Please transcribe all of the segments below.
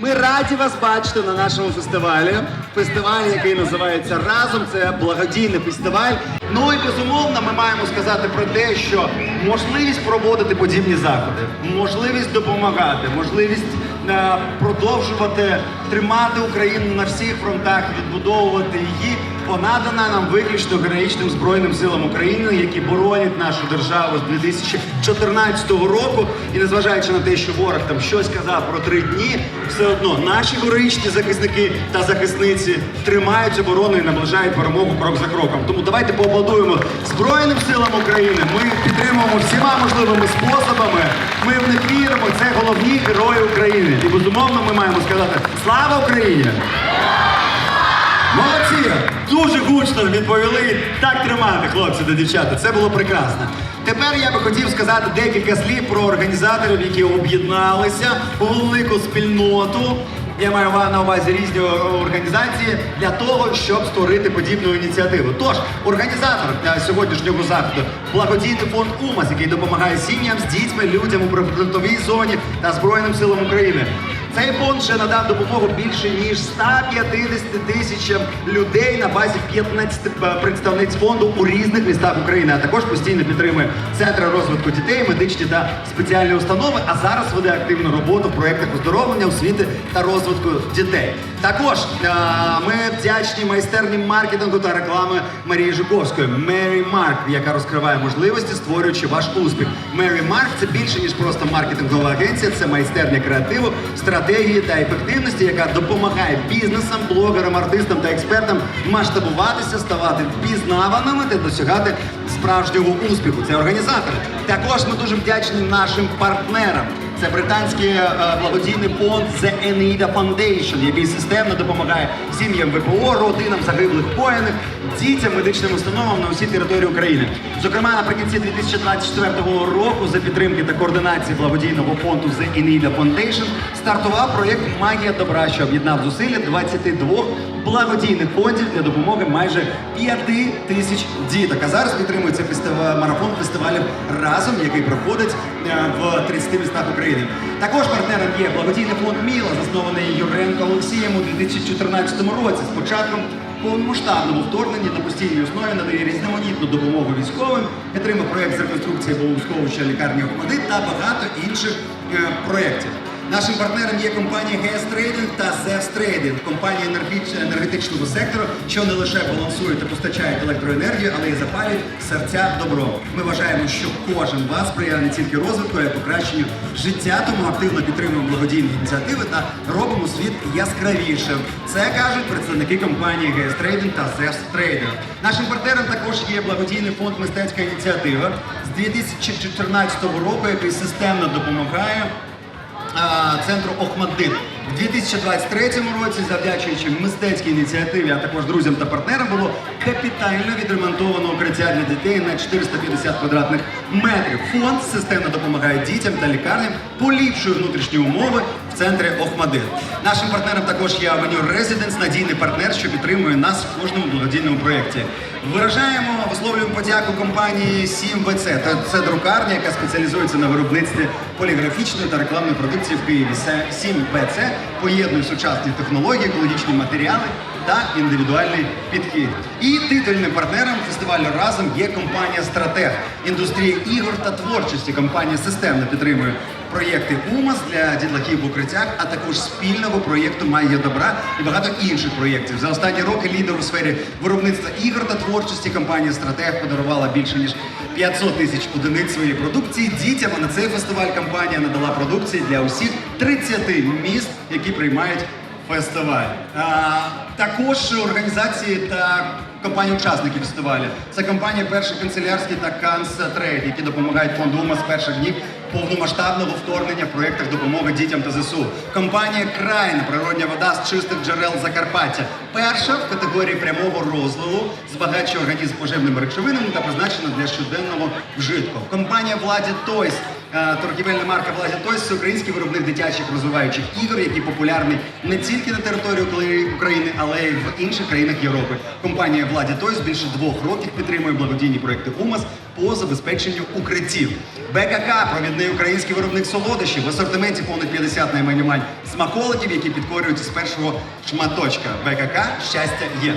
Ми раді вас бачити на нашому фестивалі. Фестиваль, який називається Разом. Це благодійний фестиваль. Ну і безумовно, ми маємо сказати про те, що можливість проводити подібні заходи, можливість допомагати, можливість е, продовжувати тримати Україну на всіх фронтах, відбудовувати її. Вона дана нам виключно героїчним збройним силам України, які боронять нашу державу з 2014 року. І незважаючи на те, що ворог там щось казав про три дні, все одно наші героїчні захисники та захисниці тримають оборону і наближають перемогу крок за кроком. Тому давайте поаплодуємо Збройним силам України. Ми підтримуємо всіма можливими способами. Ми в них віримо. Це головні герої України. І безумовно, ми маємо сказати Слава Україні! Дуже гучно відповіли. Так тримати, хлопці та дівчата. Це було прекрасно. Тепер я би хотів сказати декілька слів про організаторів, які об'єдналися у велику спільноту. Я маю на увазі різні організації для того, щоб створити подібну ініціативу. Тож, організатор е, сьогоднішнього заходу благодійний фонд УМАС, який допомагає сім'ям з дітьми, людям у прифронтовій зоні та Збройним силам України. Цей фонд вже надав допомогу більше ніж 150 тисячам людей на базі 15 представниць фонду у різних містах України, а також постійно підтримує центри розвитку дітей, медичні та спеціальні установи. А зараз веде активну роботу в проєктах оздоровлення, освіти та розвитку дітей. Також е, ми вдячні майстерні маркетингу та реклами Марії Жуковської Мері Марк, яка розкриває можливості, створюючи ваш успіх. Мері Марк це більше ніж просто маркетингова агенція, це майстерня креативу, стратегії та ефективності, яка допомагає бізнесам, блогерам, артистам та експертам масштабуватися, ставати впізнаваними та досягати справжнього успіху. Це організатори. Також ми дуже вдячні нашим партнерам. Це британський е, благодійний фонд The Enida Foundation, який системно допомагає сім'ям ВПО, родинам загиблих воїнів, дітям, медичним установам на усій території України. Зокрема, наприкінці 2024 року за підтримки та координації благодійного фонду The Enida Foundation стартував проєкт Магія добра, що об'єднав зусилля 22 благодійних фондів для допомоги майже 5 тисяч діток. А зараз підтримується фестиваль, марафон фестивалів разом, який проходить е, в 30 містах України. Також партнером є благодійний фонд Міла, заснований Юренко Олексієм у 2014 році. З початком повномасштабному вторгненні на постійній основі надає різноманітну допомогу військовим, підтримує проєкт з реконструкції Богословища лікарні Охмади та багато інших е, проєктів. Нашим партнером є компанія GS Trading та Zevs Trading, компанія енергетичного сектору, що не лише балансують та постачають електроенергію, але й запалюють серця добро. Ми вважаємо, що кожен вас сприяє не тільки розвитку, а й покращенню життя, тому активно підтримуємо благодійні ініціативи та робимо світ яскравішим. Це кажуть представники компанії GS Trading та Zevs Trading. Нашим партнером також є благодійний фонд Мистецька ініціатива з 2014 року, який системно допомагає центру Охмаддит. У 2023 році, завдячуючи мистецькій ініціативі, а також друзям та партнерам, було капітально відремонтовано укриття для дітей на 450 квадратних метрів. Фонд системно допомагає дітям та лікарням, поліпшує внутрішні умови в центрі Охмадит. Нашим партнером також є Avenue Residence, надійний партнер, що підтримує нас в кожному благодійному проєкті. Виражаємо, висловлюємо подяку компанії 7BC. Це, друкарня, яка спеціалізується на виробництві поліграфічної та рекламної продукції в Києві. 7BC поєднує сучасні технології, екологічні матеріали та індивідуальний підхід. І титульним партнером фестивалю разом є компанія Стратег індустрія ігор та творчості. Компанія системно підтримує проєкти УМАС для дітлахів в укриттях, а також спільного проєкту Магія добра і багато інших проєктів. За останні роки лідер у сфері виробництва ігор та творчості компанія Стратег подарувала більше ніж 500 тисяч одиниць своєї продукції дітям. А на цей фестиваль компанія надала продукції для усіх 30 міст, які приймають фестиваль. А, також організації та компанії-учасники фестивалю. Це компанія Перший канцелярський та Канс Трейд, які допомагають фонду УМА перших днів повномасштабного вторгнення в проєктах допомоги дітям та ЗСУ. Компанія Крайн, природня вода з чистих джерел Закарпаття. Перша в категорії прямого розливу, збагачує організм поживними речовинами та призначена для щоденного вжитку. Компанія Владі Тойс Торгівельна марка Владі Тойс це український виробник дитячих розвиваючих ігор, який популярний не тільки на території України, але й в інших країнах Європи. Компанія Владі Тойс більше двох років підтримує благодійні проекти УМАС по забезпеченню укриттів. БКК провідний український виробник солодощів в асортименті понад 50 найменувань смаколиків, які підкорюють із першого шматочка. БКК щастя є.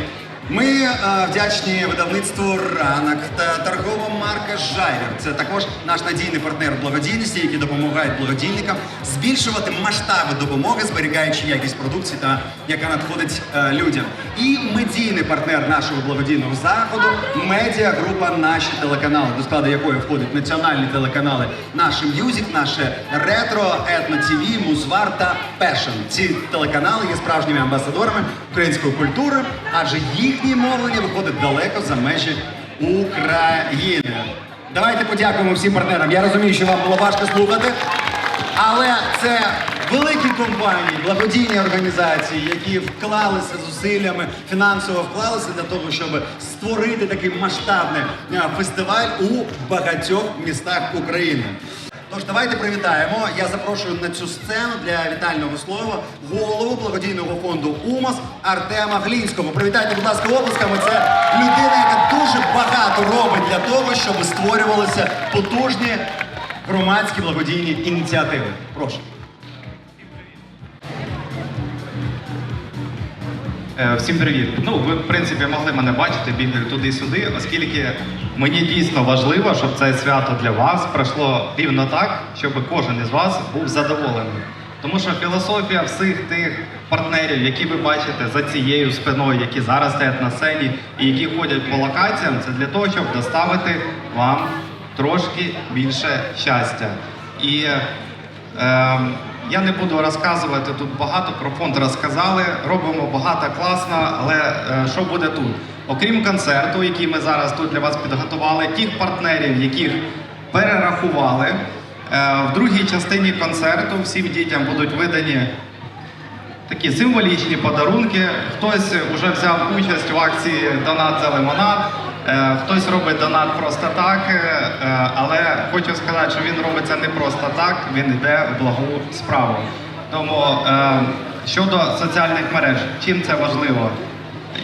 Ми е, вдячні видавництву ранок та торгова марка Жайвер. Це також наш надійний партнер благодійності, який допомагає благодійникам збільшувати масштаби допомоги, зберігаючи якість продукції та яка надходить е, людям. І медійний партнер нашого благодійного заходу медіагрупа Наші телеканали, до складу якої входять національні телеканали Наше М'юзік, наше Ретро, Етно ТВ, Музвар та Пешн. Ці телеканали є справжніми амбасадорами української культури, адже їхнє мовлення виходить далеко за межі України. Давайте подякуємо всім партнерам. Я розумію, що вам було важко слухати, але це великі компанії, благодійні організації, які вклалися зусиллями, фінансово вклалися для того, щоб створити такий масштабний е, фестиваль у багатьох містах України. Тож давайте привітаємо. Я запрошую на цю сцену для вітального слова голову благодійного фонду УМАС Артема Глінського. Привітайте, будь ласка, оплесками. Це людина, яка дуже багато робить для того, щоб створювалися потужні громадські благодійні ініціативи. Прошу. Е, Всім привіт. Ну, ви, в принципі, могли мене бачити, бігаю туди-сюди, оскільки мені дійсно важливо, щоб це свято для вас пройшло рівно так, щоб кожен із вас був задоволений. Тому що філософія всіх тих партнерів, які ви бачите за цією спиною, які зараз стоять на сцені і які ходять по локаціям, це для того, щоб доставити вам трошки більше щастя. І Ем, я не буду розказувати тут багато про фонд розказали. Робимо багато класно, але е, що буде тут? Окрім концерту, який ми зараз тут для вас підготували, тих партнерів, яких перерахували. е, В другій частині концерту всім дітям будуть видані такі символічні подарунки. Хтось вже взяв участь в акції Донат за лимонад, е, хтось робить донат просто так. е, Але хочу сказати, що він робить це не просто так, він йде в благу справу. Тому щодо соціальних мереж, чим це важливо?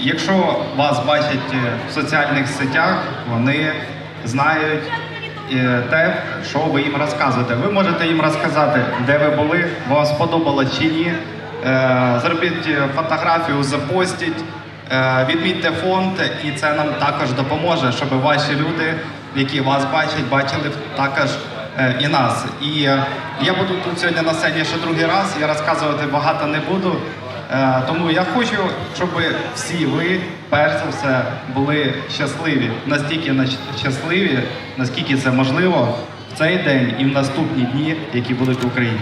Якщо вас бачать е, в соціальних сетях, вони знають е, те, що ви їм розказуєте. Ви можете їм розказати, де ви були, вам сподобалось чи ні. Е, Зробіть фотографію, запостіть, відмітьте фонд, і це нам також допоможе, щоб ваші люди, які вас бачать, бачили також і нас. І я буду тут сьогодні на сцені ще другий раз. Я розказувати багато не буду. Е, Тому я хочу, щоб всі ви, перш за все, були щасливі, настільки щасливі, наскільки це можливо в цей день і в наступні дні, які будуть в Україні.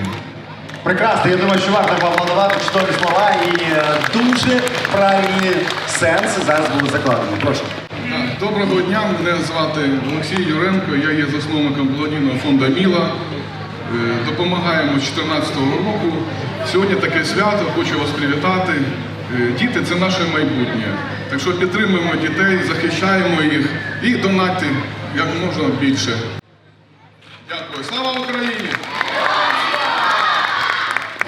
Прекрасно, я думаю, що варто поаплодувати чудові слова і е, дуже правильні сенси зараз були закладені. Прошу. Доброго дня, мене звати Олексій Юренко, я є засновником благодійного фонду Міла. Е, Допомагаємо з 2014 року. Сьогодні таке свято, хочу вас привітати. Е, діти це наше майбутнє. Так що підтримуємо дітей, захищаємо їх і донати як можна більше. Дякую. Слава Україні!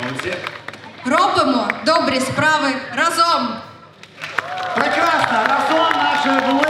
Молодці! Робимо добрі справи разом! Прекрасно! Разом нашою були!